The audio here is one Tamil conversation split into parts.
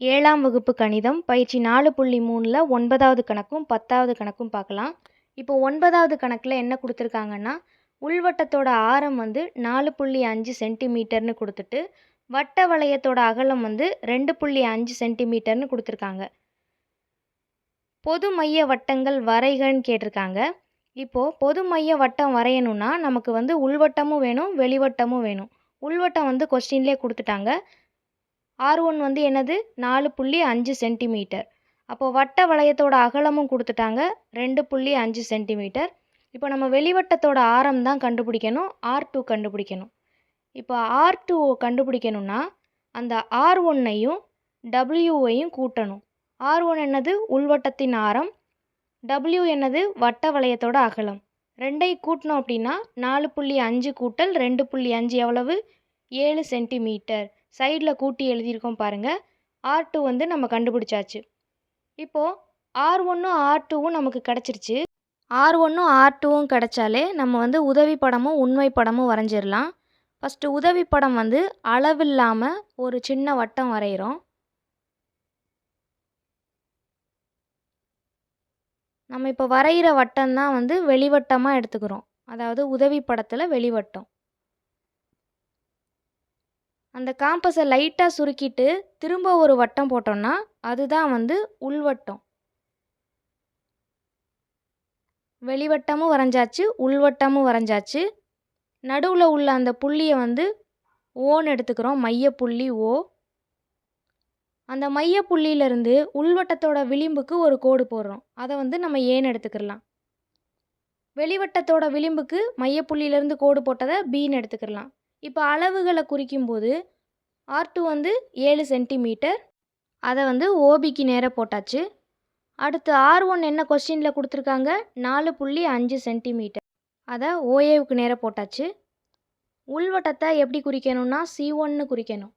ஏழாம் வகுப்பு கணிதம் பயிற்சி நாலு புள்ளி மூணில் ஒன்பதாவது கணக்கும் பத்தாவது கணக்கும் பார்க்கலாம். இப்போ ஒன்பதாவது கணக்கில் என்ன கொடுத்துருக்காங்கன்னா உள்வட்டத்தோட ஆரம் வந்து நாலு புள்ளி அஞ்சு சென்டிமீட்டர்னு கொடுத்துட்டு வட்ட வளையத்தோட அகலம் வந்து ரெண்டு புள்ளி அஞ்சு சென்டிமீட்டர்னு கொடுத்துருக்காங்க. பொது மைய வட்டங்கள் வரைகன்னு கேட்டிருக்காங்க. இப்போது பொது மைய வட்டம் வரையணும்னா நமக்கு வந்து உள்வட்டமும் வேணும் வெளிவட்டமும் வேணும். உள்வட்டம் வந்து கொஸ்டின்லேயே கொடுத்துட்டாங்க. ஆர் ஒன் வந்து என்னது? நாலு புள்ளி அஞ்சு சென்டிமீட்டர். அப்போது வட்ட வளையத்தோட அகலமும் கொடுத்துட்டாங்க. ரெண்டு புள்ளி அஞ்சு சென்டிமீட்டர். இப்போ நம்ம வெளிவட்டத்தோட ஆரம் தான் கண்டுபிடிக்கணும். ஆர் டூ கண்டுபிடிக்கணும். இப்போ ஆர் டூ கண்டுபிடிக்கணும்னா அந்த ஆர் ஒன்னையும் டபிள்யூவையும் கூட்டணும். ஆர் ஒன் என்னது? உள்வட்டத்தின் ஆரம். டபிள்யூ என்னது? வட்ட வளையத்தோட அகலம். ரெண்டையும் கூட்டினோம் அப்படின்னா நாலு புள்ளி அஞ்சு கூட்டல் ரெண்டு புள்ளி அஞ்சு எவ்வளவு? ஏழு சென்டிமீட்டர். சைடில் கூட்டி எழுதியிருக்கோம் பாருங்கள் ஆர் டூ வந்து நம்ம கண்டுபிடிச்சாச்சு. இப்போது ஆர் ஒன்றும் ஆர் டூவும் நமக்கு கிடச்சிருச்சு. ஆர் ஒன்றும் ஆர் டூவும் கிடச்சாலே நம்ம வந்து உதவி படமும் உண்மை படமும் வரைஞ்சிடலாம் ஃபஸ்ட்டு உதவி படம் வந்து அளவில்லாமல் ஒரு சின்ன வட்டம் வரைகிறோம் நம்ம இப்போ வரைகிற வட்டம் தான் வந்து வெளிவட்டமாக எடுத்துக்கிறோம். அதாவது உதவி படத்தில் வெளிவட்டம். அந்த காம்பஸை லைட்டாக சுருக்கிட்டு திரும்ப ஒரு வட்டம் போட்டோம்னா அதுதான் வந்து உள்வட்டம். வெளிவட்டமும் வரைஞ்சாச்சு உள்வட்டமும் வரைஞ்சாச்சு. நடுவில் உள்ள அந்த புள்ளியை வந்து ஓன்னு எடுத்துக்கிறோம் மையப்புள்ளி ஓ அந்த மையப்புள்ளியிலேருந்து உள்வட்டத்தோட விளிம்புக்கு ஒரு கோடு போடுறோம். அதை வந்து நம்ம ஏன்னு எடுத்துக்கிடலாம் வெளிவட்டத்தோட விளிம்புக்கு மையப்புள்ளியிலேருந்து கோடு போட்டதை பின்னு எடுத்துக்கிடலாம் இப்போ அளவுகளை குறிக்கும்போது ஆர் டூ வந்து ஏழு சென்டிமீட்டர் அதை வந்து ஓபிக்கு நேராக போட்டாச்சு. அடுத்து ஆர் ஒன் என்ன கொஸ்டினில் கொடுத்துருக்காங்க? நாலு புள்ளி அஞ்சு சென்டிமீட்டர் அதை ஓஏவுக்கு நேராக போட்டாச்சு. உள்வட்டத்தை எப்படி குறிக்கணும்னா சி ஒன்னு குறிக்கணும்.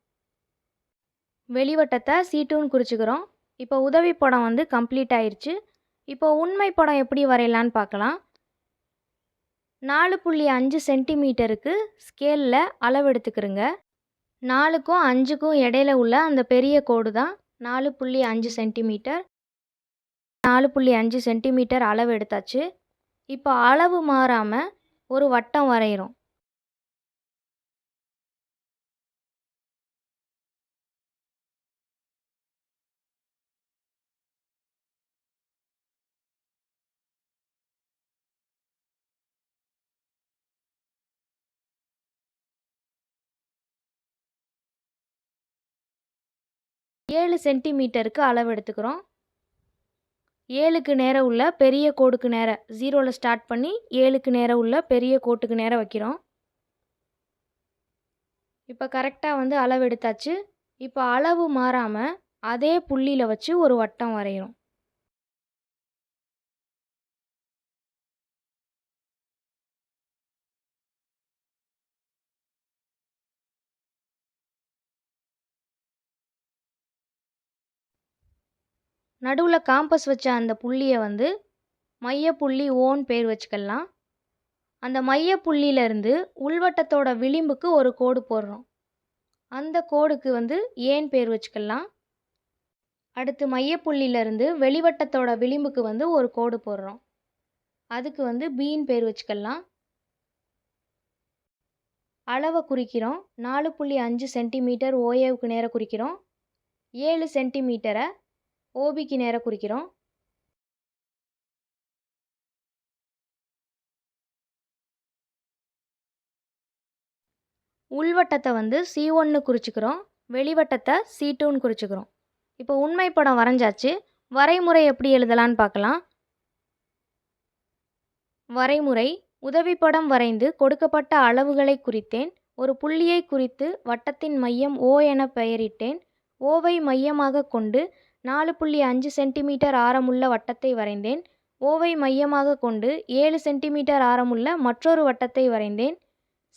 வெளிவட்டத்தை சி டூன்னு குறிச்சிக்கிறோம். இப்போ உதவி படம் வந்து கம்ப்ளீட் ஆயிடுச்சு இப்போ உண்மை படம் எப்படி வரையலான்னு பார்க்கலாம். நாலு புள்ளி அஞ்சு சென்டிமீட்டருக்கு ஸ்கேலில் அளவெடுத்துக்கிறோங்க. நாலுக்கும் அஞ்சுக்கும் இடையில உள்ள அந்த பெரிய கோடு தான் நாலு புள்ளி அஞ்சு சென்டிமீட்டர். நாலு புள்ளி அஞ்சு சென்டிமீட்டர் அளவு எடுத்தாச்சு. இப்போ அளவு மாறாமல் ஒரு வட்டம் வரைகிறோம் ஏழு சென்டிமீட்டருக்கு அளவு எடுத்துக்கிறோம். ஏழுக்கு நேரம் உள்ள பெரிய கோடுக்கு நேரம் ஜீரோவில் ஸ்டார்ட் பண்ணி ஏழுக்கு நேரம் உள்ள பெரிய கோட்டுக்கு நேரம் வைக்கிறோம். இப்போ கரெக்டாக வந்து அளவு எடுத்தாச்சு. இப்போ அளவு மாறாமல் அதே புள்ளியில் வச்சு ஒரு வட்டம் வரைகிறோம் நடுவில் காம்பஸ் வச்ச அந்த புள்ளியை வந்து மையப்புள்ளி ஓன் பேர் வச்சுக்கலாம். அந்த மையப்புள்ளியிலேருந்து உள்வட்டத்தோட விளிம்புக்கு ஒரு கோடு போடுறோம். அந்த கோடுக்கு வந்து ஏன் பேர் வச்சுக்கலாம். அடுத்து மையப்புள்ளியிலேருந்து வெளிவட்டத்தோட விளிம்புக்கு வந்து ஒரு கோடு போடுறோம். அதுக்கு வந்து பீன் பேர் வச்சுக்கலாம். அளவை குறிக்கிறோம். நாலு புள்ளி அஞ்சு சென்டிமீட்டர் ஓஏவுக்கு நேரம் குறிக்கிறோம். ஏழு சென்டிமீட்டரை ஓபிக்கு நேராக குறிக்கிறோம். உள்வட்டத்தை வந்து சி ஒன்று குறிச்சிக்கிறோம். வெளிவட்டத்தை சி டூன்னு குறிச்சிக்கிறோம். இப்போ உண்மை படம் வரைஞ்சாச்சு. வரைமுறை எப்படி எழுதலான்னு பார்க்கலாம். வரைமுறை உதவி படம் வரைந்து கொடுக்கப்பட்ட அளவுகளை குறித்தேன். ஒரு புள்ளியை குறித்து வட்டத்தின் மையம் ஓ என பெயரிட்டேன். ஓவை மையமாக கொண்டு நாலு புள்ளி அஞ்சு சென்டிமீட்டர் ஆரமுள்ள வட்டத்தை வரைந்தேன். ஓவை மையமாக கொண்டு ஏழு சென்டிமீட்டர் ஆரமுள்ள மற்றொரு வட்டத்தை வரைந்தேன்.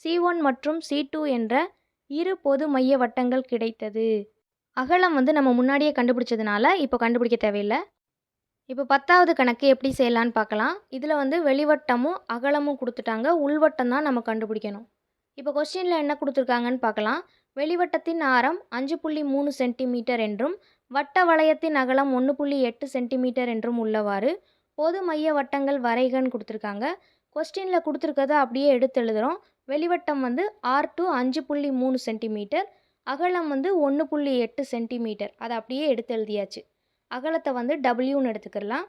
சி ஒன் மற்றும் சி டூ என்ற இரு பொது மைய வட்டங்கள் கிடைத்தது. அகலம் வந்து நம்ம முன்னாடியே கண்டுபிடிச்சதுனால இப்போ கண்டுபிடிக்க தேவையில்லை. இப்போ பத்தாவது கணக்கு எப்படி செய்யலான்னு பார்க்கலாம். இதில் வந்து வெளிவட்டமும் அகலமும் கொடுத்துட்டாங்க. உள்வட்டம் தான் நம்ம கண்டுபிடிக்கணும். இப்போ கொஸ்டினில் என்ன கொடுத்துருக்காங்கன்னு பார்க்கலாம். வெளிவட்டத்தின் ஆரம் அஞ்சு புள்ளி மூணு சென்டிமீட்டர் என்றும் வட்ட வளையத்தின் அகலம் ஒன்று புள்ளி எட்டு சென்டிமீட்டர் என்றும் உள்ளவாறு பொது மைய வட்டங்கள் வரைகன்னு கொடுத்துருக்காங்க. கொஸ்டினில் கொடுத்துருக்கத அப்படியே எடுத்து எழுதுகிறோம் வெளிவட்டம் வந்து ஆர் டு அஞ்சு புள்ளி மூணு சென்டிமீட்டர் அகலம் வந்து ஒன்று புள்ளி எட்டு சென்டிமீட்டர். அதை அப்படியே எடுத்து எழுதியாச்சு. அகலத்தை வந்து டபிள்யூன்னு எடுத்துக்கிடலாம்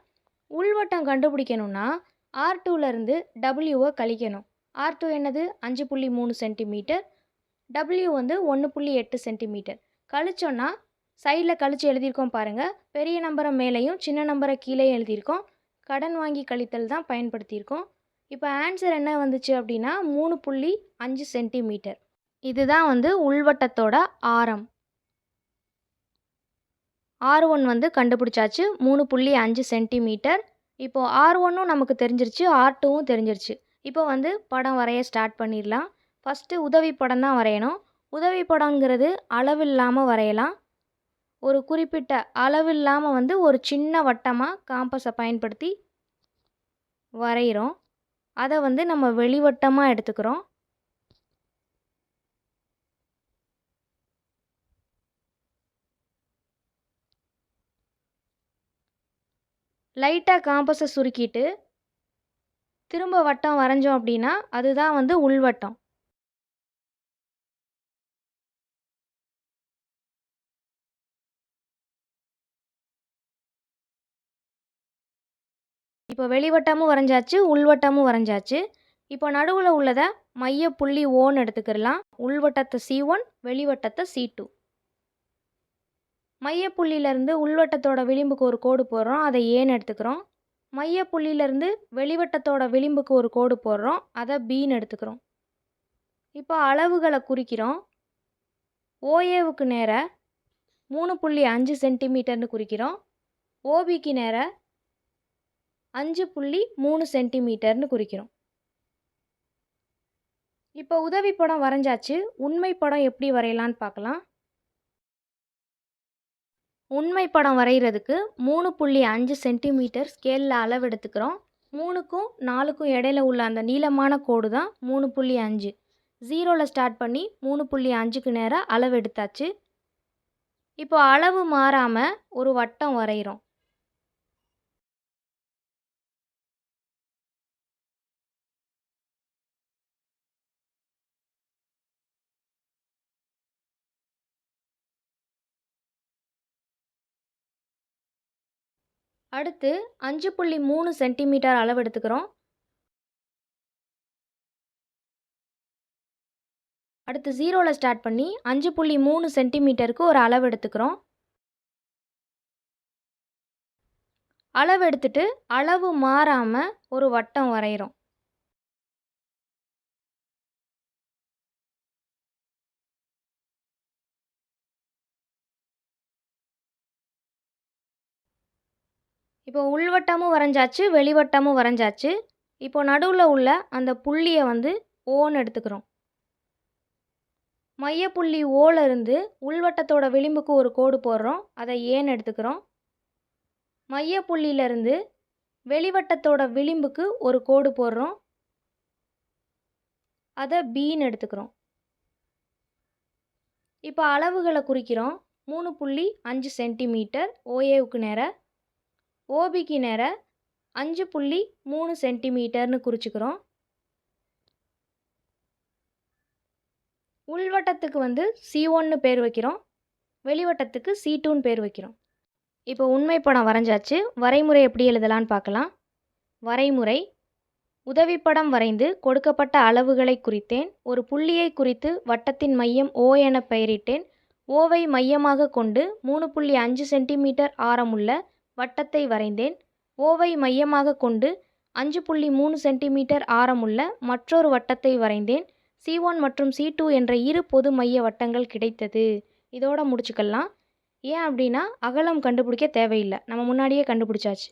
உள்வட்டம் கண்டுபிடிக்கணும்னா ஆர் டூலேருந்து டபிள்யூவை கழிக்கணும். ஆர் டூ என்னது? அஞ்சு புள்ளி மூணு சென்டிமீட்டர். டபிள்யூ வந்து ஒன்று புள்ளி எட்டு சென்டிமீட்டர். கழிச்சோன்னா சைடில் கழிச்சு எழுதியிருக்கோம் பாருங்கள் பெரிய நம்பரை மேலேயும் சின்ன நம்பரை கீழே எழுதியிருக்கோம். கடன் வாங்கி கழித்தல் தான் பயன்படுத்தியிருக்கோம். இப்போ ஆன்சர் என்ன வந்துச்சு அப்படின்னா மூணு புள்ளி அஞ்சு சென்டிமீட்டர் இதுதான் வந்து உள்வட்டத்தோட ஆரம். ஆர் ஒன் வந்து கண்டுபிடிச்சாச்சு மூணு புள்ளி அஞ்சு சென்டிமீட்டர் இப்போது ஆர் ஒன்னும் நமக்கு தெரிஞ்சிருச்சு ஆர் டூவும் தெரிஞ்சிருச்சு. இப்போ வந்து படம் வரைய ஸ்டார்ட் பண்ணிடலாம். ஃபஸ்ட்டு உதவி படம் தான் வரையணும். உதவி படங்கிறது அளவில்லாமல் வரையலாம். ஒரு குறிப்பிட்ட அளவில்லாமல் வந்து ஒரு சின்ன வட்டமாக காம்பஸை பயன்படுத்தி வரைகிறோம் அதை வந்து நம்ம வெளிவட்டமாக எடுத்துக்கிறோம். லைட்டாக காம்பஸை சுருக்கிட்டு திரும்ப வட்டம் வரைஞ்சோம் அப்படின்னா அதுதான் வந்து உள்வட்டம். இப்போ வெளிவட்டமும் வரைஞ்சாச்சு உள்வட்டமும் வரைஞ்சாச்சு. இப்போ நடுவில் உள்ளதை மைய புள்ளி ஓன்னு எடுத்துக்கிடலாம். உள்வட்டத்தை சி ஒன் வெளிவட்டத்தை சி டூ மையப்புள்ளியிலேருந்து உள்வட்டத்தோட விளிம்புக்கு ஒரு கோடு போடுறோம் அதை ஏன்னு எடுத்துக்கிறோம். மையப்புள்ளியிலேருந்து வெளிவட்டத்தோட விளிம்புக்கு ஒரு கோடு போடுறோம் அதை பின்னு எடுத்துக்கிறோம். இப்போ அளவுகளை குறிக்கிறோம். ஓஏவுக்கு நேர மூணு புள்ளி அஞ்சு சென்டிமீட்டர்னு குறிக்கிறோம். ஓபிக்கு நேர அஞ்சு புள்ளி மூணு சென்டிமீட்டர்னு குறிக்கிறோம். இப்போ உதவி படம் வரைஞ்சாச்சு. உண்மை படம் எப்படி வரையலான்னு பார்க்கலாம். உண்மை படம் வரைகிறதுக்கு மூணு புள்ளி அஞ்சு சென்டிமீட்டர் ஸ்கேலில் அளவு எடுத்துக்கிறோம் மூணுக்கும் நாலுக்கும் இடையில உள்ள அந்த நீளமான கோடு தான் மூணு புள்ளி அஞ்சு. ஜீரோவில் ஸ்டார்ட் பண்ணி மூணு புள்ளி அஞ்சுக்கு நேராக அளவு எடுத்தாச்சு இப்போ அளவு மாறாமல் ஒரு வட்டம் வரைகிறோம் அடுத்து அஞ்சு புள்ளி மூணு சென்டிமீட்டர் அளவு எடுத்துக்கிறோம். அடுத்து ஜீரோவில் ஸ்டார்ட் பண்ணி அஞ்சு புள்ளி மூணு சென்டிமீட்டருக்கு ஒரு அளவு எடுத்துக்கிறோம். அளவு எடுத்துட்டு அளவு மாறாமல் ஒரு வட்டம் வரைகிறோம் இப்போ உள்வட்டமும் வரைஞ்சாச்சு வெளிவட்டமும் வரைஞ்சாச்சு. இப்போ நடுவில் உள்ள அந்த புள்ளியை வந்து ஓன்னு எடுத்துக்கிறோம். மையப்புள்ளி ஓல இருந்து உள்வட்டத்தோட விளிம்புக்கு ஒரு கோடு போடுறோம். அதை ஏன்னு எடுத்துக்கிறோம். மையப்புள்ளியிலேருந்து வெளிவட்டத்தோட விளிம்புக்கு ஒரு கோடு போடுறோம். அதை பீன்னு எடுத்துக்கிறோம். இப்போ அளவுகளை குறிக்கிறோம். மூணு புள்ளி அஞ்சு சென்டிமீட்டர். ஓஏவுக்கு நேராக ஓபிக்கு நேர அஞ்சு புள்ளி மூணு சென்டிமீட்டர்னு குறிச்சிக்கிறோம். உள்வட்டத்துக்கு வந்து சி ஒன்னு பேர் வைக்கிறோம். வெளிவட்டத்துக்கு சி டூன்னு பேர் வைக்கிறோம். இப்போ உண்மை படம் வரைஞ்சாச்சு. வரைமுறை எப்படி எழுதலான்னு பார்க்கலாம். வரைமுறை உதவிப்படம் வரைந்து கொடுக்கப்பட்ட அளவுகளை குறித்தேன். ஒரு புள்ளியை குறித்து வட்டத்தின் மையம் ஓ என பெயரிட்டேன். ஓவை மையமாக கொண்டு மூணு புள்ளி அஞ்சு சென்டிமீட்டர் ஆரமுள்ள வட்டத்தை வரைந்தேன். ஓவை மையமாக கொண்டு அஞ்சு புள்ளி மூணு சென்டிமீட்டர் ஆரமுள்ள மற்றொரு வட்டத்தை வரைந்தேன். சி ஒன் மற்றும் சி டூ என்ற இரு பொது மைய வட்டங்கள் கிடைத்தது. இதோட முடிச்சுக்கலாம். ஏன் அப்படின்னா அகலம் கண்டுபிடிக்க தேவையில்லை. நம்ம முன்னாடியே கண்டுபிடிச்சாச்சு.